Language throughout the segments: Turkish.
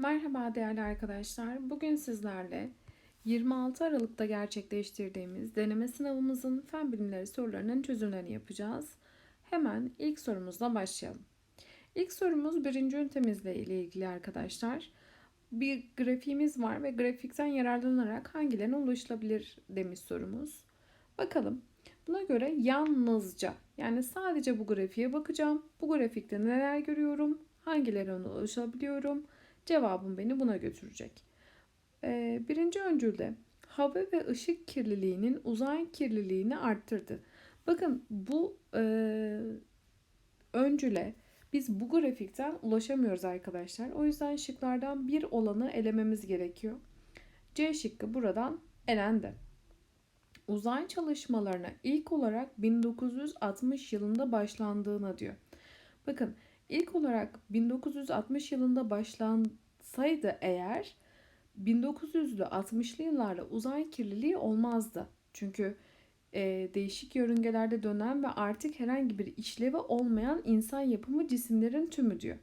Merhaba değerli arkadaşlar. Bugün sizlerle 26 Aralık'ta gerçekleştirdiğimiz deneme sınavımızın fen bilimleri sorularının çözümlerini yapacağız. Hemen ilk sorumuzla başlayalım. İlk sorumuz birinci ünitemizle ilgili arkadaşlar. Bir grafiğimiz var ve grafikten yararlanarak hangilerine ulaşılabilir demiş sorumuz. Bakalım. Buna göre yalnızca yani sadece bu grafiğe bakacağım. Bu grafikte neler görüyorum? Hangilerine ulaşabiliyorum? Cevabım beni buna götürecek. Ee, birinci öncülde hava ve ışık kirliliğinin uzay kirliliğini arttırdı. Bakın bu e, öncüle biz bu grafikten ulaşamıyoruz arkadaşlar. O yüzden şıklardan bir olanı elememiz gerekiyor. C şıkkı buradan elendi. Uzay çalışmalarına ilk olarak 1960 yılında başlandığına diyor. Bakın ilk olarak 1960 yılında başlansaydı eğer 1900'lü 60'lı yıllarda uzay kirliliği olmazdı. Çünkü e, değişik yörüngelerde dönen ve artık herhangi bir işlevi olmayan insan yapımı cisimlerin tümü diyor.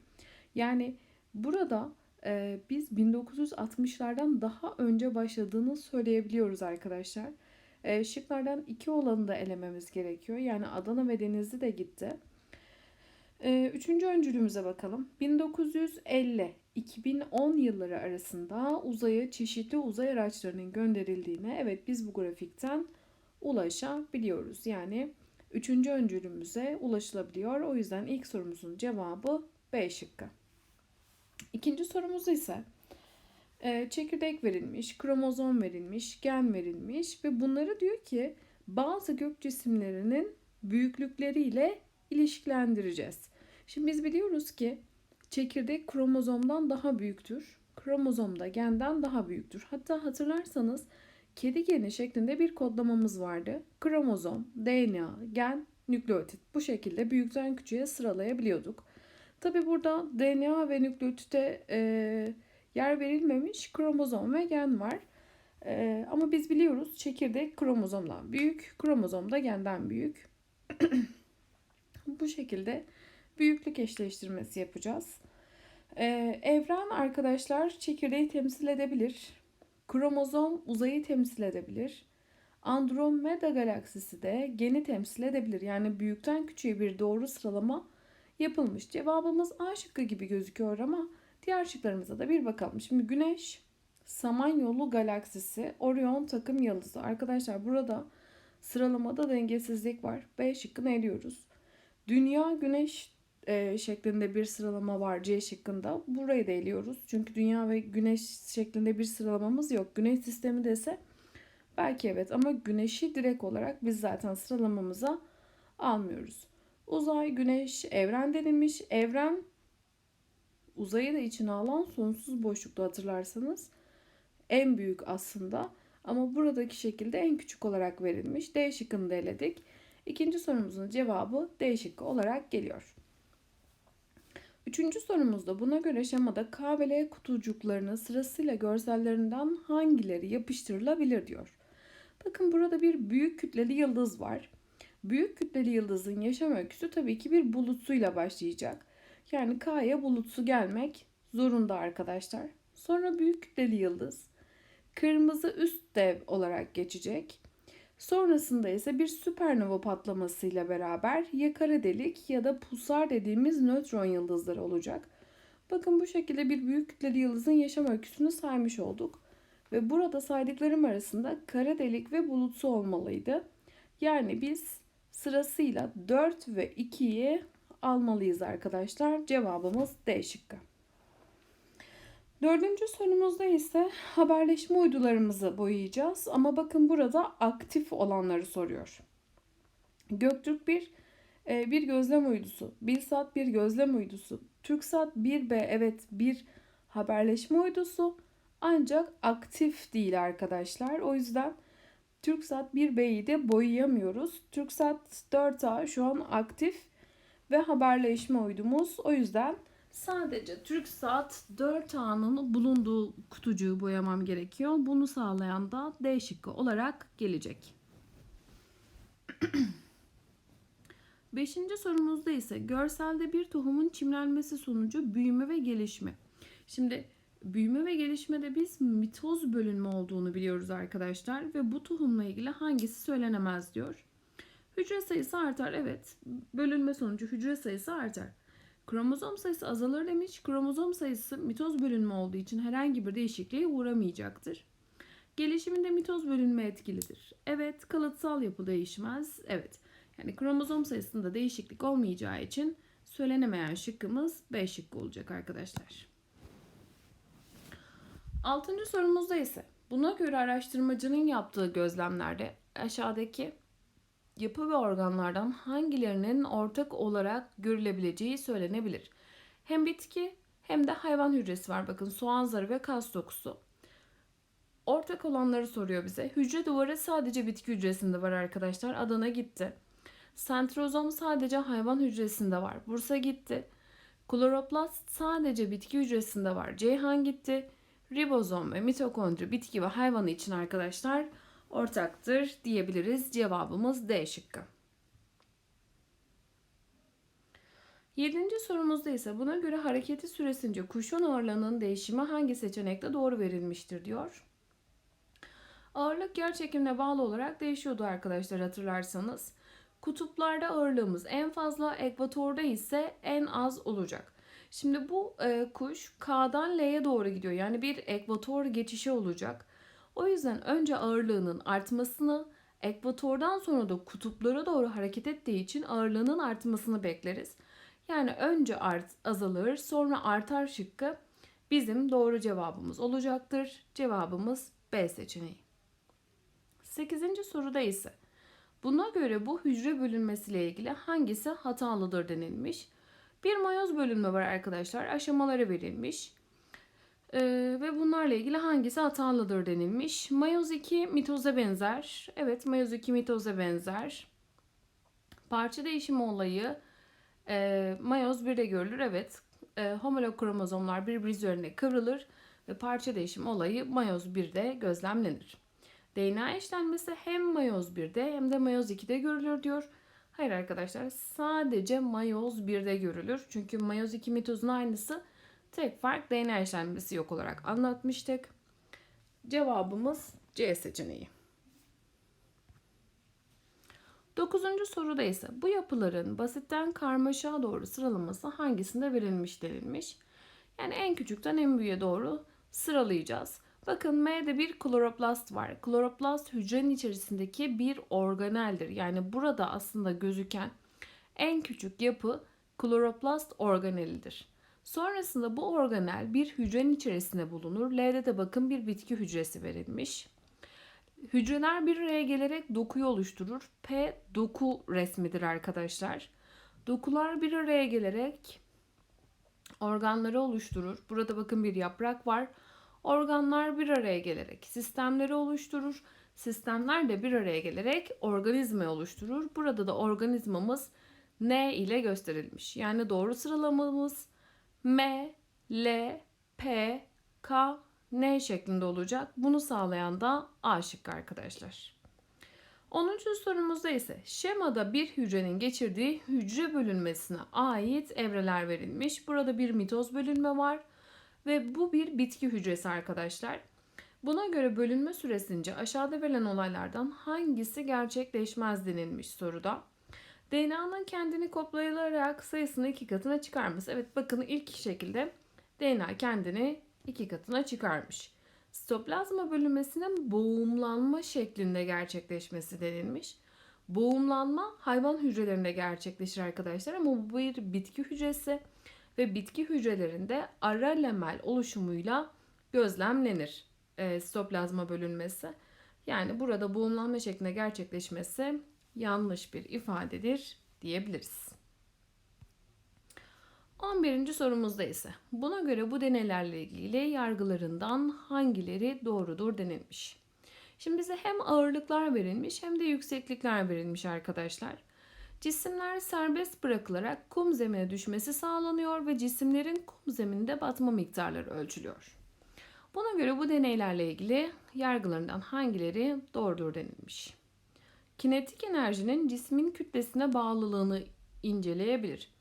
Yani burada e, biz 1960'lardan daha önce başladığını söyleyebiliyoruz arkadaşlar. E, şıklardan iki olanı da elememiz gerekiyor. Yani Adana ve Denizli de gitti. E, üçüncü öncülümüze bakalım. 1950-2010 yılları arasında uzaya çeşitli uzay araçlarının gönderildiğine evet biz bu grafikten ulaşabiliyoruz. Yani üçüncü öncülümüze ulaşılabiliyor. O yüzden ilk sorumuzun cevabı B şıkkı. İkinci sorumuz ise e, çekirdek verilmiş, kromozom verilmiş, gen verilmiş ve bunları diyor ki bazı gök cisimlerinin büyüklükleriyle ilişkilendireceğiz. Şimdi biz biliyoruz ki çekirdek kromozomdan daha büyüktür. Kromozom da genden daha büyüktür. Hatta hatırlarsanız kedi geni şeklinde bir kodlamamız vardı. Kromozom, DNA, gen, nükleotit bu şekilde büyükten küçüğe sıralayabiliyorduk. Tabi burada DNA ve nükleotite e, yer verilmemiş kromozom ve gen var. E, ama biz biliyoruz çekirdek kromozomdan büyük, kromozom da genden büyük. bu şekilde büyüklük eşleştirmesi yapacağız. Ee, evren arkadaşlar çekirdeği temsil edebilir. Kromozom uzayı temsil edebilir. Andromeda galaksisi de geni temsil edebilir. Yani büyükten küçüğe bir doğru sıralama yapılmış. Cevabımız A şıkkı gibi gözüküyor ama diğer şıklarımıza da bir bakalım. Şimdi Güneş, Samanyolu galaksisi, Orion takım yıldızı. Arkadaşlar burada sıralamada dengesizlik var. B şıkkını eliyoruz. Dünya, Güneş e, şeklinde bir sıralama var C şıkkında. Burayı da eliyoruz. Çünkü Dünya ve Güneş şeklinde bir sıralamamız yok. Güneş sistemi dese belki evet ama Güneş'i direkt olarak biz zaten sıralamamıza almıyoruz. Uzay, Güneş, evren denilmiş. Evren uzayı da içine alan sonsuz boşlukta hatırlarsanız en büyük aslında. Ama buradaki şekilde en küçük olarak verilmiş. D şıkkını da eledik. İkinci sorumuzun cevabı D şıkkı olarak geliyor. Üçüncü sorumuzda buna göre şemada K ve L kutucuklarını sırasıyla görsellerinden hangileri yapıştırılabilir diyor. Bakın burada bir büyük kütleli yıldız var. Büyük kütleli yıldızın yaşam öyküsü tabii ki bir bulutsuyla başlayacak. Yani K'ya bulutsu gelmek zorunda arkadaşlar. Sonra büyük kütleli yıldız kırmızı üst dev olarak geçecek. Sonrasında ise bir süpernova patlamasıyla beraber ya kara delik ya da pulsar dediğimiz nötron yıldızları olacak. Bakın bu şekilde bir büyük kütleli yıldızın yaşam öyküsünü saymış olduk. Ve burada saydıklarım arasında kara delik ve bulutsu olmalıydı. Yani biz sırasıyla 4 ve 2'yi almalıyız arkadaşlar. Cevabımız D şıkkı. Dördüncü sorumuzda ise haberleşme uydularımızı boyayacağız. Ama bakın burada aktif olanları soruyor. Göktürk bir e, bir gözlem uydusu. Bilsat bir gözlem uydusu. Türksat 1B evet bir haberleşme uydusu. Ancak aktif değil arkadaşlar. O yüzden Türksat 1B'yi de boyayamıyoruz. Türksat 4A şu an aktif ve haberleşme uydumuz. O yüzden Sadece TürkSat 4A'nın bulunduğu kutucuğu boyamam gerekiyor. Bunu sağlayan da D şıkkı olarak gelecek. Beşinci sorumuzda ise görselde bir tohumun çimlenmesi sonucu büyüme ve gelişme. Şimdi Büyüme ve gelişmede biz mitoz bölünme olduğunu biliyoruz arkadaşlar ve bu tohumla ilgili hangisi söylenemez diyor. Hücre sayısı artar evet. Bölünme sonucu hücre sayısı artar. Kromozom sayısı azalır demiş. Kromozom sayısı mitoz bölünme olduğu için herhangi bir değişikliğe uğramayacaktır. Gelişiminde mitoz bölünme etkilidir. Evet. Kalıtsal yapı değişmez. Evet. Yani kromozom sayısında değişiklik olmayacağı için söylenemeyen şıkkımız B şıkkı olacak arkadaşlar. Altıncı sorumuzda ise buna göre araştırmacının yaptığı gözlemlerde aşağıdaki yapı ve organlardan hangilerinin ortak olarak görülebileceği söylenebilir. Hem bitki hem de hayvan hücresi var. Bakın soğan zarı ve kas dokusu. Ortak olanları soruyor bize. Hücre duvarı sadece bitki hücresinde var arkadaşlar. Adana gitti. Sentrozom sadece hayvan hücresinde var. Bursa gitti. Kloroplast sadece bitki hücresinde var. Ceyhan gitti. Ribozom ve mitokondri bitki ve hayvanı için arkadaşlar ortaktır diyebiliriz. Cevabımız D şıkkı. Yedinci sorumuzda ise buna göre hareketi süresince kuşun ağırlığının değişimi hangi seçenekte doğru verilmiştir diyor. Ağırlık yer çekimine bağlı olarak değişiyordu arkadaşlar hatırlarsanız. Kutuplarda ağırlığımız en fazla, ekvatorda ise en az olacak. Şimdi bu e, kuş K'dan L'ye doğru gidiyor. Yani bir ekvator geçişi olacak. O yüzden önce ağırlığının artmasını, ekvatordan sonra da kutuplara doğru hareket ettiği için ağırlığının artmasını bekleriz. Yani önce art, azalır, sonra artar şıkkı bizim doğru cevabımız olacaktır. Cevabımız B seçeneği. 8. soruda ise buna göre bu hücre bölünmesiyle ilgili hangisi hatalıdır denilmiş. Bir mayoz bölünme var arkadaşlar. Aşamaları verilmiş. Ee, ve bunlarla ilgili hangisi hatalıdır denilmiş. Mayoz 2 mitoza benzer. Evet mayoz 2 mitoza benzer. Parça değişimi olayı e, mayoz 1'de görülür. Evet e, homolog kromozomlar birbiri üzerine kıvrılır ve parça değişim olayı mayoz 1'de gözlemlenir. DNA eşlenmesi hem mayoz 1'de hem de mayoz 2'de görülür diyor. Hayır arkadaşlar sadece mayoz 1'de görülür. Çünkü mayoz 2 mitozun aynısı. Tek fark DNA işlenmesi yok olarak anlatmıştık. Cevabımız C seçeneği. Dokuzuncu soruda ise bu yapıların basitten karmaşa doğru sıralaması hangisinde verilmiş denilmiş. Yani en küçükten en büyüğe doğru sıralayacağız. Bakın M'de bir kloroplast var. Kloroplast hücrenin içerisindeki bir organeldir. Yani burada aslında gözüken en küçük yapı kloroplast organelidir. Sonrasında bu organel bir hücrenin içerisinde bulunur. L'de de bakın bir bitki hücresi verilmiş. Hücreler bir araya gelerek dokuyu oluşturur. P doku resmidir arkadaşlar. Dokular bir araya gelerek organları oluşturur. Burada bakın bir yaprak var. Organlar bir araya gelerek sistemleri oluşturur. Sistemler de bir araya gelerek organizma oluşturur. Burada da organizmamız N ile gösterilmiş. Yani doğru sıralamamız M, L, P, K, N şeklinde olacak. Bunu sağlayan da A şıkkı arkadaşlar. 10. sorumuzda ise şemada bir hücrenin geçirdiği hücre bölünmesine ait evreler verilmiş. Burada bir mitoz bölünme var ve bu bir bitki hücresi arkadaşlar. Buna göre bölünme süresince aşağıda verilen olaylardan hangisi gerçekleşmez denilmiş soruda. DNA'nın kendini kopyalayarak sayısını iki katına çıkarması. Evet bakın ilk şekilde DNA kendini iki katına çıkarmış. Sitoplazma bölünmesinin boğumlanma şeklinde gerçekleşmesi denilmiş. Boğumlanma hayvan hücrelerinde gerçekleşir arkadaşlar ama bu bir bitki hücresi ve bitki hücrelerinde ara lamel oluşumuyla gözlemlenir e, sitoplazma bölünmesi. Yani burada boğumlanma şeklinde gerçekleşmesi yanlış bir ifadedir diyebiliriz. 11. sorumuzda ise buna göre bu deneylerle ilgili yargılarından hangileri doğrudur denilmiş. Şimdi bize hem ağırlıklar verilmiş hem de yükseklikler verilmiş arkadaşlar. Cisimler serbest bırakılarak kum zemine düşmesi sağlanıyor ve cisimlerin kum zeminde batma miktarları ölçülüyor. Buna göre bu deneylerle ilgili yargılarından hangileri doğrudur denilmiş. Kinetik enerjinin cismin kütlesine bağlılığını inceleyebilir.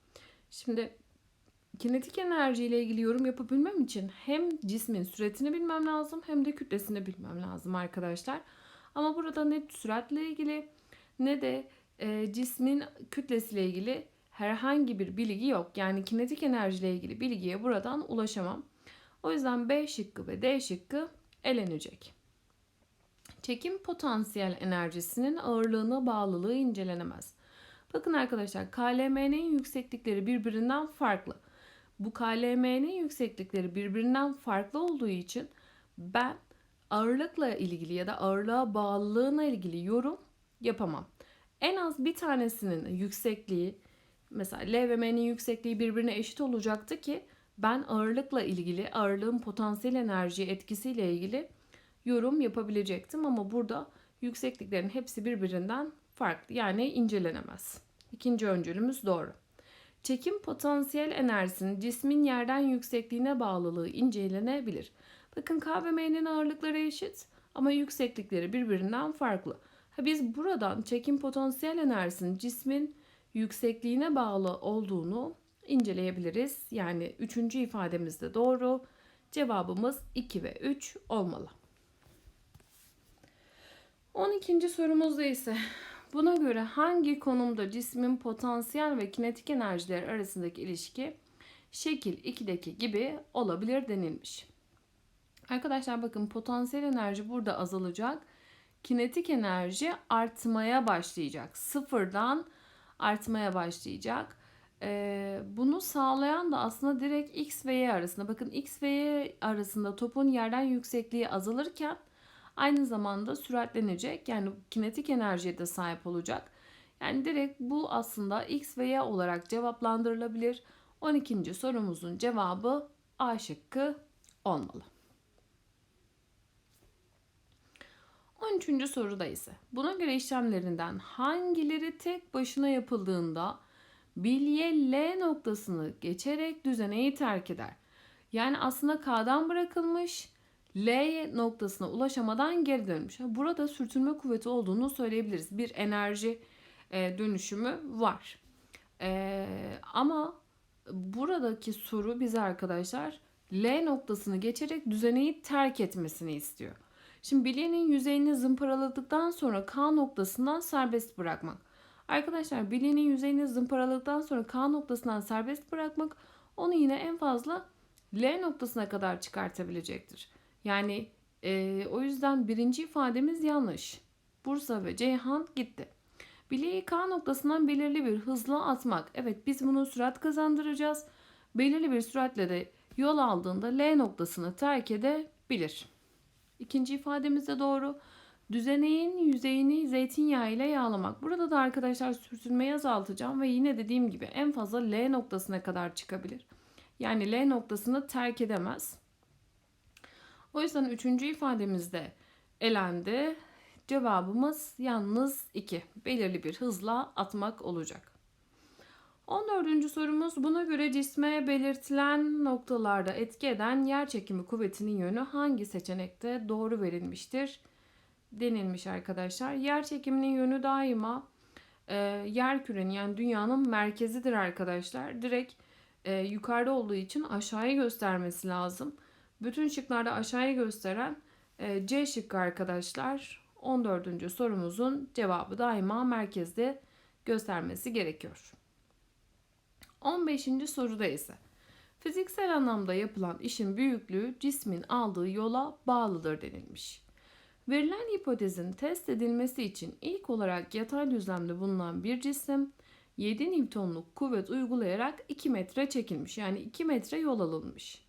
Şimdi kinetik enerji ile ilgili yorum yapabilmem için hem cismin süratini bilmem lazım hem de kütlesini bilmem lazım arkadaşlar. Ama burada ne süratle ilgili ne de e, cismin kütlesiyle ilgili herhangi bir bilgi yok. Yani kinetik enerji ile ilgili bilgiye buradan ulaşamam. O yüzden B şıkkı ve D şıkkı elenecek. Çekim potansiyel enerjisinin ağırlığına bağlılığı incelenemez. Bakın arkadaşlar KLM'nin yükseklikleri birbirinden farklı. Bu KLM'nin yükseklikleri birbirinden farklı olduğu için ben ağırlıkla ilgili ya da ağırlığa bağlılığına ilgili yorum yapamam. En az bir tanesinin yüksekliği mesela L ve M'nin yüksekliği birbirine eşit olacaktı ki ben ağırlıkla ilgili ağırlığın potansiyel enerji etkisiyle ilgili yorum yapabilecektim ama burada yüksekliklerin hepsi birbirinden farklı yani incelenemez. İkinci öncülümüz doğru. Çekim potansiyel enerjisinin cismin yerden yüksekliğine bağlılığı incelenebilir. Bakın K ve M'nin ağırlıkları eşit ama yükseklikleri birbirinden farklı. Ha biz buradan çekim potansiyel enerjisinin cismin yüksekliğine bağlı olduğunu inceleyebiliriz. Yani üçüncü ifademiz de doğru. Cevabımız 2 ve 3 olmalı. 12. sorumuzda ise buna göre hangi konumda cismin potansiyel ve kinetik enerjiler arasındaki ilişki şekil 2'deki gibi olabilir denilmiş. Arkadaşlar bakın potansiyel enerji burada azalacak. Kinetik enerji artmaya başlayacak. Sıfırdan artmaya başlayacak. Ee, bunu sağlayan da aslında direkt x ve y arasında. Bakın x ve y arasında topun yerden yüksekliği azalırken aynı zamanda süratlenecek. Yani kinetik enerjiye de sahip olacak. Yani direkt bu aslında x ve y olarak cevaplandırılabilir. 12. sorumuzun cevabı A şıkkı olmalı. 13. soruda ise buna göre işlemlerinden hangileri tek başına yapıldığında bilye L noktasını geçerek düzeneyi terk eder. Yani aslında K'dan bırakılmış L noktasına ulaşamadan geri dönmüş. Burada sürtünme kuvveti olduğunu söyleyebiliriz. Bir enerji e, dönüşümü var. E, ama buradaki soru bize arkadaşlar L noktasını geçerek düzeneyi terk etmesini istiyor. Şimdi bilyenin yüzeyini zımparaladıktan sonra K noktasından serbest bırakmak. Arkadaşlar bilyenin yüzeyini zımparaladıktan sonra K noktasından serbest bırakmak onu yine en fazla L noktasına kadar çıkartabilecektir. Yani e, o yüzden birinci ifademiz yanlış. Bursa ve Ceyhan gitti. Bilyeyi K noktasından belirli bir hızla atmak. Evet biz bunu sürat kazandıracağız. Belirli bir süratle de yol aldığında L noktasını terk edebilir. İkinci ifademiz de doğru. Düzeneğin yüzeyini zeytinyağı ile yağlamak. Burada da arkadaşlar sürtünmeyi azaltacağım ve yine dediğim gibi en fazla L noktasına kadar çıkabilir. Yani L noktasını terk edemez. O yüzden üçüncü ifademizde elendi. Cevabımız yalnız 2. Belirli bir hızla atmak olacak. 14. sorumuz buna göre cisme belirtilen noktalarda etki eden yer çekimi kuvvetinin yönü hangi seçenekte doğru verilmiştir denilmiş arkadaşlar. Yer çekiminin yönü daima e, yer kürenin yani dünyanın merkezidir arkadaşlar. Direkt e, yukarıda olduğu için aşağıyı göstermesi lazım. Bütün şıklarda aşağıyı gösteren e, C şıkkı arkadaşlar. 14. sorumuzun cevabı daima merkezde göstermesi gerekiyor. 15. soruda ise fiziksel anlamda yapılan işin büyüklüğü cismin aldığı yola bağlıdır denilmiş. Verilen hipotezin test edilmesi için ilk olarak yatay düzlemde bulunan bir cisim 7 Newton'luk kuvvet uygulayarak 2 metre çekilmiş. Yani 2 metre yol alınmış.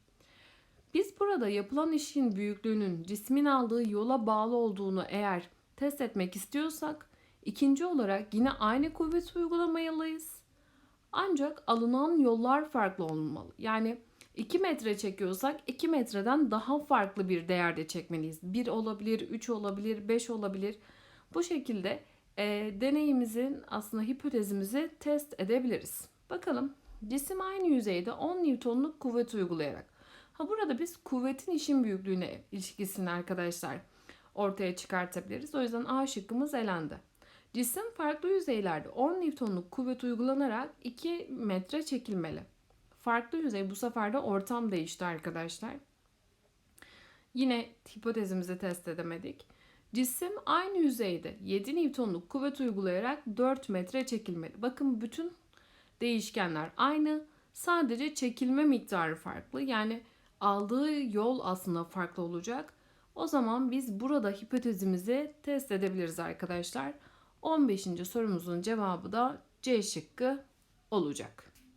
Biz burada yapılan işin büyüklüğünün cismin aldığı yola bağlı olduğunu eğer test etmek istiyorsak ikinci olarak yine aynı kuvvet uygulamalıyız. Ancak alınan yollar farklı olmalı. Yani 2 metre çekiyorsak 2 metreden daha farklı bir değerde çekmeliyiz. 1 olabilir, 3 olabilir, 5 olabilir. Bu şekilde e, deneyimizin aslında hipotezimizi test edebiliriz. Bakalım cisim aynı yüzeyde 10 Newton'luk kuvvet uygulayarak. Ha burada biz kuvvetin işin büyüklüğüne ilişkisini arkadaşlar ortaya çıkartabiliriz. O yüzden A şıkkımız elendi. Cisim farklı yüzeylerde 10 Newton'luk kuvvet uygulanarak 2 metre çekilmeli. farklı yüzey bu sefer de ortam değişti arkadaşlar. Yine hipotezimizi test edemedik. Cisim aynı yüzeyde 7 Newton'luk kuvvet uygulayarak 4 metre çekilmeli. Bakın bütün değişkenler aynı. Sadece çekilme miktarı farklı. Yani aldığı yol aslında farklı olacak. O zaman biz burada hipotezimizi test edebiliriz arkadaşlar. 15. sorumuzun cevabı da C şıkkı olacak.